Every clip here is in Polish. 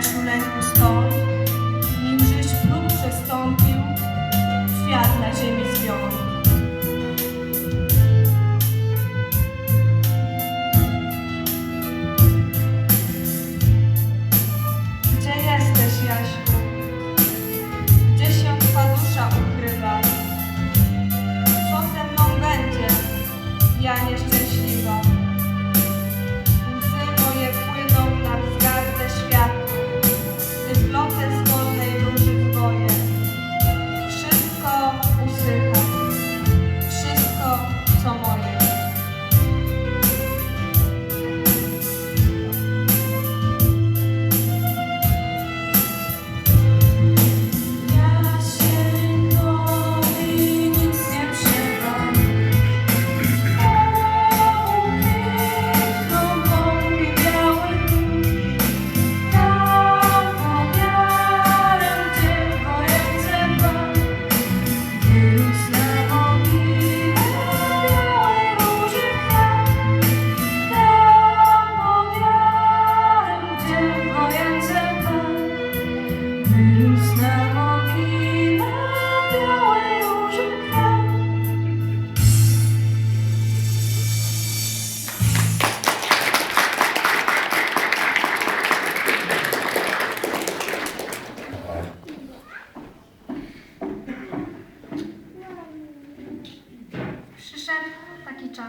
Jasiuleńku stąd, nim próg przestąpił, kwiat na ziemi zwiął.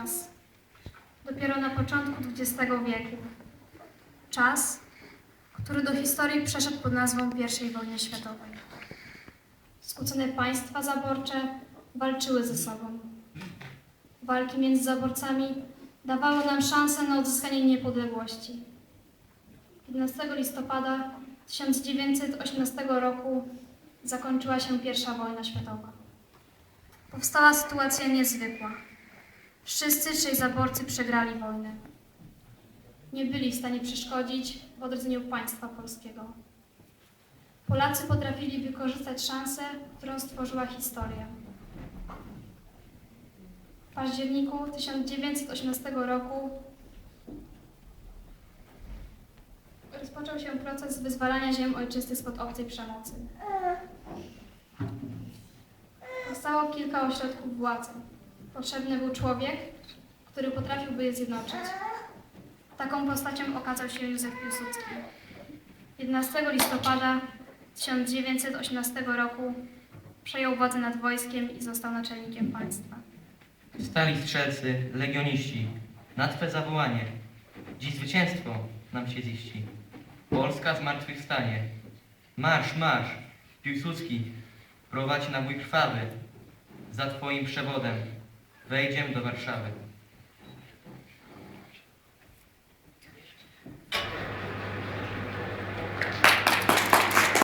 Czas, dopiero na początku XX wieku. Czas, który do historii przeszedł pod nazwą I wojny światowej. Skłócone państwa zaborcze walczyły ze sobą. Walki między zaborcami dawały nam szansę na odzyskanie niepodległości. 11 listopada 1918 roku zakończyła się I wojna światowa. Powstała sytuacja niezwykła. Wszyscy trzej zaborcy przegrali wojnę. Nie byli w stanie przeszkodzić w odrodzeniu państwa polskiego. Polacy potrafili wykorzystać szansę, którą stworzyła historia. W październiku 1918 roku rozpoczął się proces wyzwalania ziem ojczystych spod obcej przemocy. Powstało kilka ośrodków władzy. Potrzebny był człowiek, który potrafiłby je zjednoczyć. Taką postacią okazał się Józef Piłsudski. 11 listopada 1918 roku przejął władzę nad wojskiem i został naczelnikiem państwa. Stali strzelcy, legioniści, na Twe zawołanie. Dziś zwycięstwo nam się ziści. Polska zmartwychwstanie. Marsz, marsz, Piłsudski, prowadź na bój krwawy. Za Twoim przewodem wejdziem do Warszawy.